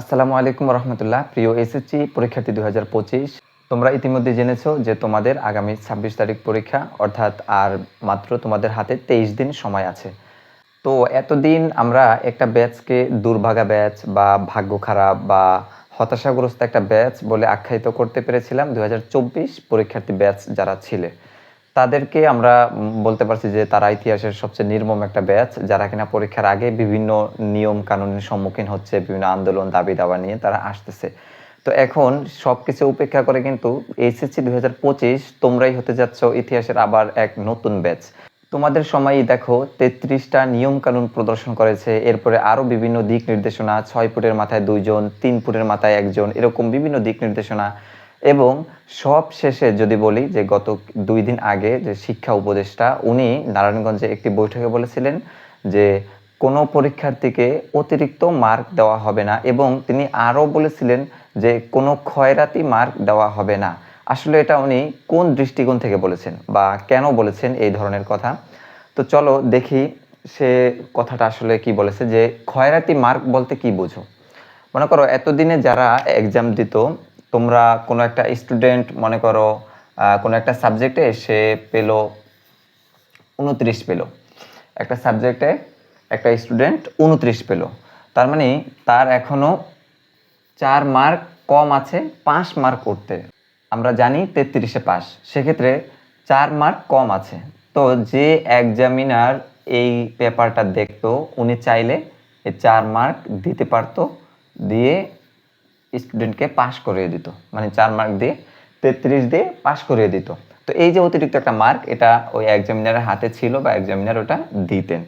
আসসালামু আলাইকুম রহমতুল্লাহ, প্রিয় এসএসসি পরীক্ষার্থী দু হাজার পঁচিশ। তোমরা ইতিমধ্যে জেনেছো যে তোমাদের আগামী ছাব্বিশ তারিখ পরীক্ষা, অর্থাৎ আর মাত্র তোমাদের হাতে তেইশ দিন সময় আছে। তো এতদিন আমরা একটা ব্যাচকে দুর্ভাগা ব্যাচ বা ভাগ্য খারাপ বা হতাশাগ্রস্ত একটা ব্যাচ বলে আখ্যায়িত করতে পেরেছিলাম দুই হাজার চব্বিশ পরীক্ষার্থী ব্যাচ যারা ছিলে। তাদেরকে আমরা বলতে পারছি যে তারা ইতিহাসের সবচেয়ে নির্মম একটা ব্যাচ, যারা কিনা পরীক্ষার আগে বিভিন্ন নিয়ম কানুনের সম্মুখীন হচ্ছে, বিভিন্ন আন্দোলন, দাবি দাবা নিয়ে তারা আসতেছে। তো এখন সব কিছু উপেক্ষা করে কিন্তু এইচএসসি দুই হাজার পঁচিশ, তোমরাই হতে যাচ্ছ ইতিহাসের আবার এক নতুন ব্যাচ। তোমাদের সময়ই দেখো, তেত্রিশটা নিয়ম কানুন প্রদর্শন করেছে, এরপরে আরও বিভিন্ন দিক নির্দেশনা, ছয় ফুটের মাথায় দুইজন, তিন ফুটের মাথায় একজন, এরকম বিভিন্ন দিক নির্দেশনা এবং সব শেষে যদি বলি যে গত দুই দিন আগে যে শিক্ষা উপদেষ্টা, উনি নারায়ণগঞ্জে একটি বৈঠকে বলেছিলেন যে কোনো পরীক্ষার্থীকে অতিরিক্ত মার্ক দেওয়া হবে না এবং তিনি আরও বলেছিলেন যে কোনো ক্ষয়রাতি মার্ক দেওয়া হবে না। আসলে এটা উনি কোন দৃষ্টিকোণ থেকে বলেছেন বা কেন বলেছেন এই ধরনের কথা? তো চলো দেখি সে কথাটা আসলে কি বলেছে যে ক্ষয়রাতি মার্ক বলতে কি বুঝো? মনে করো এতদিনে যারা এক্সাম দিত তোমরা কোনো একটা স্টুডেন্ট মনে করো কোনো একটা সাবজেক্টে সে পেল উনত্রিশ পেল। একটা সাবজেক্টে একটা স্টুডেন্ট উনত্রিশ পেল। তার মানে তার এখনও চার মার্ক কম আছে, পাঁচ মার্ক করতে। আমরা জানি তেত্রিশে পাস, সেক্ষেত্রে চার মার্ক কম আছে। তো যে এক্সামিনার এই পেপারটা দেখতো, উনি চাইলে চার মার্ক দিতে পারতো, দিয়ে স্টুডেন্টকে পাশ করিয়ে দিত। মানে চার মার্ক দিয়ে তেত্রিশ দিয়ে পাশ করিয়ে দিত। তো এই যে অতিরিক্ত একটা মার্ক এটা ওই এক্সামিনারের হাতে ছিল বা এক্সামিনার ওটা দিতেন।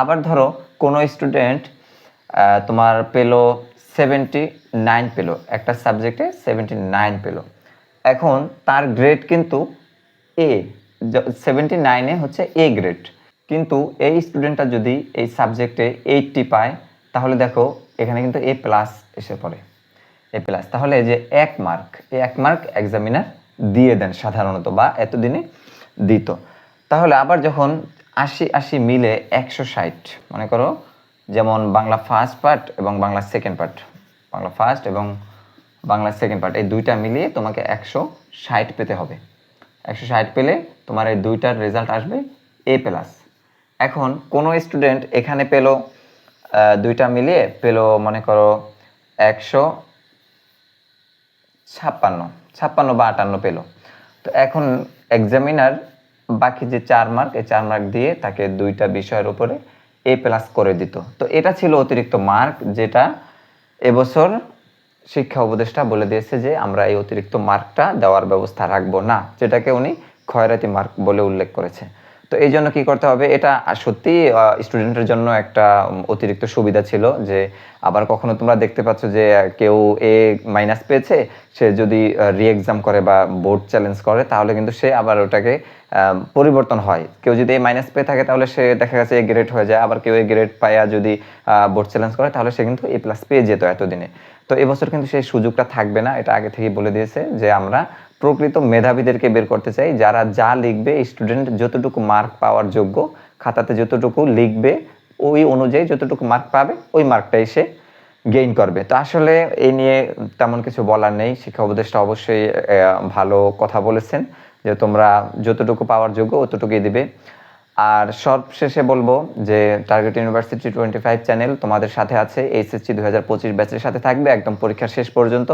আবার ধরো, কোনো স্টুডেন্ট তোমার পেল সেভেন্টি নাইন পেল, একটা সাবজেক্টে সেভেন্টি নাইন পেল। এখন তার গ্রেড কিন্তু এ সেভেন্টি নাইনে হচ্ছে এ গ্রেড কিন্তু এই স্টুডেন্টটা যদি এই সাবজেক্টে এইটটি পায়, তাহলে দেখো, এখানে কিন্তু এ প্লাস এসে পড়ে। এ প্লাস তাহলে এই যে এক মার্ক এই এক মার্ক এক্সামিনার দিয়ে দেন সাধারণত বা এতদিনে দিত। তাহলে আবার যখন আশি আশি মিলে একশো ষাট, মনে করো, যেমন বাংলা ফার্স্ট পার্ট এবং Bangla second part Bangla first এবং বাংলা সেকেন্ড পার্ট এই দুইটা মিলিয়ে তোমাকে একশো ষাট পেতে হবে। একশো ষাট পেলে তোমার এই দুইটার রেজাল্ট আসবে এ প্লাস এখন কোনো স্টুডেন্ট এখানে পেল দুইটা মিলিয়ে পেল, মনে করো, একশো ছাপ্পান্ন ছাপ্পান্ন বা আটান্ন পেল। তো এখন এক্সামিনার বাকি যে চার মার্ক এই চার মার্ক দিয়ে তাকে দুইটা বিষয়ের উপরে এ প্লাস করে দিত। তো এটা ছিল অতিরিক্ত মার্ক যেটা এবছর শিক্ষা উপদেষ্টা বলে দিয়েছে যে, আমরা এই অতিরিক্ত মার্কটা দেওয়ার ব্যবস্থা রাখব না। যেটাকে উনি ক্ষয়রাতি মার্ক বলে উল্লেখ করেছে। তো এই জন্য কি করতে হবে? এটা সত্যি স্টুডেন্টের জন্য একটা অতিরিক্ত সুবিধা ছিল যে আবার কখনো তোমরা দেখতে পাচ্ছ যে কেউ এ মাইনাস পেয়েছে, সে যদি রি এক্সাম করে বা বোর্ড চ্যালেঞ্জ করে, তাহলে কিন্তু সে আবার ওটাকে পরিবর্তন হয়। কেউ যদি এ মাইনাস পেয়ে থাকে, তাহলে সে দেখা গেছে এ গ্রেড হয়ে যায়। আবার কেউ এ গ্রেড পায়া যদি বোর্ড চ্যালেঞ্জ করে, তাহলে সে কিন্তু এ প্লাস পেয়ে যেত এতদিনে। তো এবছর কিন্তু সেই সুযোগটা থাকবে না। এটা আগে থেকেই বলে দিয়েছে যে আমরা প্রকৃত মেধাবীদেরকে বের করতে চাই, যারা যা লিখবে স্টুডেন্ট যতটুকু মার্ক পাওয়ার যোগ্য, খাতাতে যতটুকু লিখবে, ওই অনুযায়ী যতটুকু মার্ক পাবে, ওই মার্কটাই সে গেইন করবে। তো আসলে এই নিয়ে তেমন কিছু বলার নেই। শিক্ষা উপদেষ্টা অবশ্যই ভালো কথা বলেছেন যে তোমরা যতটুকু পাওয়ার যোগ্য, অতটুকুই দিবে। আর সবশেষে বলব যে target university twenty five channel তোমাদের সাথে আছে এইচএসসি দুই হাজার পঁচিশ ব্যাচের সাথে থাকবে, একদম পরীক্ষার শেষ পর্যন্ত।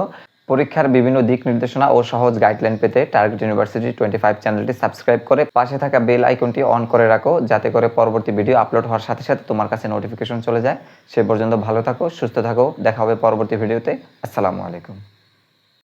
পরীক্ষার বিভিন্ন দিক নির্দেশনা ও সহজ গাইডলাইন পেতে টার্গেট ইউনিভার্সিটি টোয়েন্টি ফাইভ চ্যানেলটি সাবস্ক্রাইব করে পাশে থাকা বেল আইকনটি অন করে রাখো, যাতে করে পরবর্তী ভিডিও আপলোড হওয়ার সাথে সাথে তোমার কাছে নোটিফিকেশন চলে যায়। সে পর্যন্ত ভালো থাকো, সুস্থ থাকো। দেখা হবে পরবর্তী ভিডিওতে আসসালামু আলাইকুম।